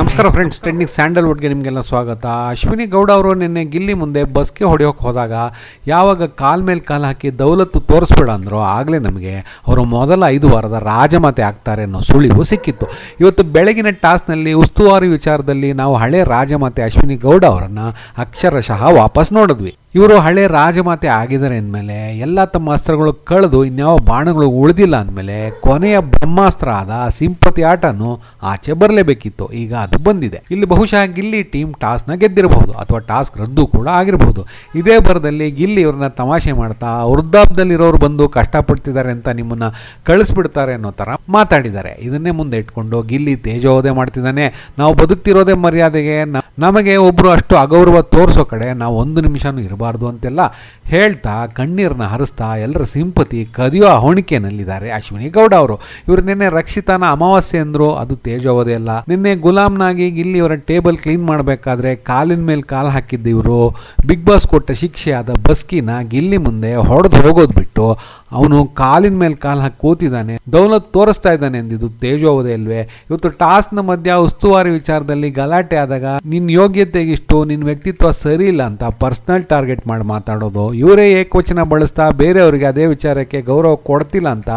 ನಮಸ್ಕಾರ friends trending ಸ್ಯಾಂಡಲ್ವುಡ್ಗೆ ನಿಮಗೆಲ್ಲ ಸ್ವಾಗತ. ಅಶ್ವಿನಿ ಗೌಡ ಅವರು ನಿನ್ನೆ ಗಿಲ್ಲಿ ಮುಂದೆ ಬಸ್ಗೆ ಹೊಡೆಯೋಕೆ ಹೋದಾಗ ಯಾವಾಗ ಕಾಲ್ ಮೇಲೆ ಕಾಲು ಹಾಕಿ ದೌಲತ್ತು ತೋರಿಸ್ಬೇಡ ಅಂದರು ಆಗಲೇ ನಮಗೆ ಅವರು ಮೊದಲ ಐದು ವಾರದ ರಾಜಮಾತೆ ಆಗ್ತಾರೆ ಅನ್ನೋ ಸುಳಿವು ಸಿಕ್ಕಿತ್ತು. ಇವತ್ತು ಬೆಳಗಿನ ಟಾಸ್ನಲ್ಲಿ ಉಸ್ತುವಾರಿ ವಿಚಾರದಲ್ಲಿ ನಾವು ಹಳೆ ರಾಜಮಾತೆ ಅಶ್ವಿನಿ ಗೌಡ ಅವರನ್ನು ಅಕ್ಷರಶಃ ವಾಪಸ್ ನೋಡಿದ್ವಿ. ಇವರು ಹಳೆ ರಾಜಮಾತೆ ಆಗಿದ್ದಾರೆ ಅಂದಮೇಲೆ ಎಲ್ಲ ತಮ್ಮ ಅಸ್ತ್ರಗಳು ಕಳೆದು ಇನ್ಯಾವ ಬಾಣಗಳು ಉಳಿದಿಲ್ಲ ಅಂದಮೇಲೆ ಕೊನೆಯ ಬ್ರಹ್ಮಾಸ್ತ್ರ ಆದ ಸಿಂಪತಿ ಆಟನು ಆಚೆ ಬರಲೇಬೇಕಿತ್ತು. ಈಗ ಅದು ಬಂದಿದೆ. ಇಲ್ಲಿ ಬಹುಶಃ ಗಿಲ್ಲಿ ಟೀಮ್ ಟಾಸ್ನ ಗೆದ್ದಿರಬಹುದು ಅಥವಾ ಟಾಸ್ಕ್ ರದ್ದು ಕೂಡ ಆಗಿರಬಹುದು. ಇದೇ ಬರದಲ್ಲಿ ಗಿಲ್ಲಿ ಇವ್ರನ್ನ ತಮಾಷೆ ಮಾಡ್ತಾ ವೃದ್ಧಾಬ್ದಲ್ಲಿರೋರು ಬಂದು ಕಷ್ಟಪಡ್ತಿದ್ದಾರೆ ಅಂತ ನಿಮ್ಮನ್ನ ಕಳಿಸ್ಬಿಡ್ತಾರೆ ಅನ್ನೋ ಥರ ಮಾತಾಡಿದ್ದಾರೆ. ಇದನ್ನೇ ಮುಂದೆ ಇಟ್ಕೊಂಡು ಗಿಲ್ಲಿ ತೇಜೋದೆ ಮಾಡ್ತಿದ್ದಾನೆ. ನಾವು ಬದುಕ್ತಿರೋದೇ ಮರ್ಯಾದೆಗೆ ನಮಗೆ ಒಬ್ಬರು ಅಷ್ಟು ಅಗೌರವ ತೋರಿಸೋ ಕಡೆ ನಾವು ಒಂದು ನಿಮಿಷನೂ ಇರಬಾರ್ದು ಅಂತೆಲ್ಲ ಹೇಳ್ತಾ ಕಣ್ಣೀರನ್ನ ಹರಿಸ್ತಾ, ಎಲ್ಲರ ಸಿಂಪತಿ ಕದಿಯೋ ಹೊಣಿಕೆನಲ್ಲಿದ್ದಾರೆ ಅಶ್ವಿನಿ ಗೌಡ ಅವರು. ಇವರು ನಿನ್ನೆ ರಕ್ಷಿತಾನ ಅಮಾವಾಸ್ಯೆ ಅಂದರು, ಅದು ತೇಜೋವಧೆ ಅಲ್ಲ. ನಿನ್ನೆ ಗುಲಾಮ್ನಾಗಿ ಇಲ್ಲಿ ಅವರ ಟೇಬಲ್ ಕ್ಲೀನ್ ಮಾಡಬೇಕಾದ್ರೆ ಕಾಲಿನ ಮೇಲೆ ಕಾಲು ಹಾಕಿದ್ದ ಇವರು. ಬಿಗ್ ಬಾಸ್ ಕೊಟ್ಟ ಶಿಕ್ಷೆಯಾದ ಬಸ್ಕಿನ ಗಿಲ್ಲಿ ಮುಂದೆ ಹೊಡೆದು ಹೋಗೋದು ಬಿಟ್ಟು ಅವನು ಕಾಲಿನ ಮೇಲೆ ಕಾಲು ಹಾಕಿ ಕೂತಿದ್ದಾನೆ. ದೌಲತ್ ತೋರಿಸ್ತಾ ಇದ್ದಾನೆ ಅಂದಿದ್ದು ತೇಜೋವದೆ ಅಲ್ವೇ. ಇವತ್ತು ಟಾಸ್ನ ಮಧ್ಯ ಉಸ್ತುವಾರಿ ವಿಚಾರದಲ್ಲಿ ಗಲಾಟೆ ಆದಾಗ ನಿನ್ನ ಯೋಗ್ಯತೆಗಿಷ್ಟು ನಿನ್ನ ವ್ಯಕ್ತಿತ್ವ ಸರಿ ಇಲ್ಲ ಅಂತ ಪರ್ಸನಲ್ ಟಾರ್ಗೆಟ್ ಮಾಡಿ ಮಾತಾಡೋದು. ಇವರೇ ಏಕವಚನ ಬಳಸ್ತಾ ಬೇರೆಯವರಿಗೆ ಅದೇ ವಿಚಾರಕ್ಕೆ ಗೌರವ ಕೊಡ್ತಿಲ್ಲ ಅಂತ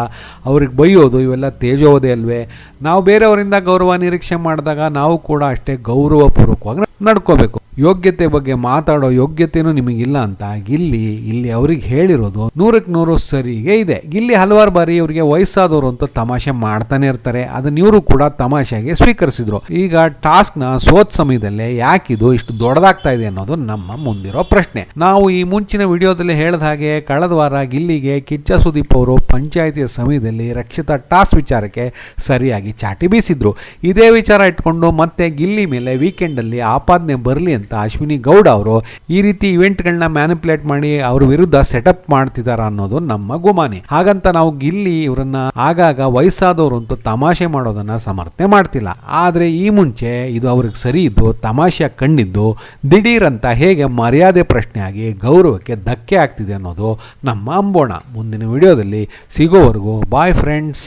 ಅವ್ರಿಗೆ ಬೈಯೋದು ಇವೆಲ್ಲ ತೇಜೋವದೆ ಅಲ್ವೇ. ನಾವು ಬೇರೆಯವರಿಂದ ಗೌರವ ನಿರೀಕ್ಷೆ ಮಾಡಿದಾಗ ನಾವು ಕೂಡ ಅಷ್ಟೇ ಗೌರವಪೂರ್ವಕವಾಗಿ ನಡ್ಕೋಬೇಕು. ಯೋಗ್ಯತೆ ಬಗ್ಗೆ ಮಾತಾಡೋ ಯೋಗ್ಯತೆನೂ ನಿಮಗಿಲ್ಲ ಅಂತ ಗಿಲ್ಲಿ ಇಲ್ಲಿ ಅವ್ರಿಗೆ ಹೇಳಿರೋದು ನೂರಕ್ಕೆ ನೂರು ಸರಿಗೆ ಇದೆ. ಗಿಲ್ಲಿ ಹಲವಾರು ಬಾರಿ ಇವರಿಗೆ ವಯಸ್ಸಾದವರು ಅಂತ ತಮಾಷೆ ಮಾಡ್ತಾನೆ ಇರ್ತಾರೆ. ಅದನ್ನ ಇವರು ಕೂಡ ತಮಾಷೆಗೆ ಸ್ವೀಕರಿಸಿದ್ರು. ಈಗ ಟಾಸ್ಕ್ನ ಸೋತ್ ಸಮಯದಲ್ಲೇ ಯಾಕಿದು ಇಷ್ಟು ದೊಡ್ಡದಾಗ್ತಾ ಇದೆ ಅನ್ನೋದು ನಮ್ಮ ಮುಂದಿರೋ ಪ್ರಶ್ನೆ. ನಾವು ಈ ಮುಂಚಿನ ವಿಡಿಯೋದಲ್ಲಿ ಹೇಳಿದ ಹಾಗೆ ಕಳೆದ ವಾರ ಗಿಲ್ಲಿಗೆ ಕಿಚ್ಚ ಸುದೀಪ್ ಅವರು ಪಂಚಾಯಿತಿಯ ಸಮಯದಲ್ಲಿ ರಕ್ಷಿತಾ ಟಾಸ್ ವಿಚಾರಕ್ಕೆ ಸರಿಯಾಗಿ ಚಾಟಿ ಬೀಸಿದ್ರು. ಇದೇ ವಿಚಾರ ಇಟ್ಕೊಂಡು ಮತ್ತೆ ಗಿಲ್ಲಿ ಮೇಲೆ ವೀಕೆಂಡ್ ಅಲ್ಲಿ ಆಪಾದನೆ ಬರಲಿ ಅಂತ ಅಶ್ವಿನಿ ಗೌಡ ಅವರು ಈ ರೀತಿ ಇವೆಂಟ್ಗಳನ್ನ ಮ್ಯಾನಿಪುಲೇಟ್ ಮಾಡಿ ಅವ್ರ ವಿರುದ್ಧ ಸೆಟಪ್ ಮಾಡ್ತಿದಾರ ಅನ್ನೋದು ನಮ್ಮ ಗುಮಾನಿ. ಹಾಗಂತ ನಾವು ಗಿಲ್ಲಿ ಇವರನ್ನ ಆಗಾಗ ವಯಸ್ಸಾದವರು ಅಂತೂ ತಮಾಷೆ ಮಾಡೋದನ್ನ ಸಮರ್ಥನೆ ಮಾಡ್ತಿಲ್ಲ. ಆದ್ರೆ ಈ ಮುಂಚೆ ಇದು ಅವ್ರಿಗೆ ಸರಿ ಇದ್ದು ತಮಾಷೆ ಕಂಡಿದ್ದು ದಿಢೀರ್ ಅಂತ ಹೇಗೆ ಮರ್ಯಾದೆ ಪ್ರಶ್ನೆ ಆಗಿ ಗೌರವಕ್ಕೆ ಧಕ್ಕೆ ಆಗ್ತಿದೆ ಅನ್ನೋದು ನಮ್ಮ ಅಂಬೋಣ. ಮುಂದಿನ ವಿಡಿಯೋದಲ್ಲಿ ಸಿಗೋವರೆಗೂ ಬಾಯ್ ಫ್ರೆಂಡ್ಸ್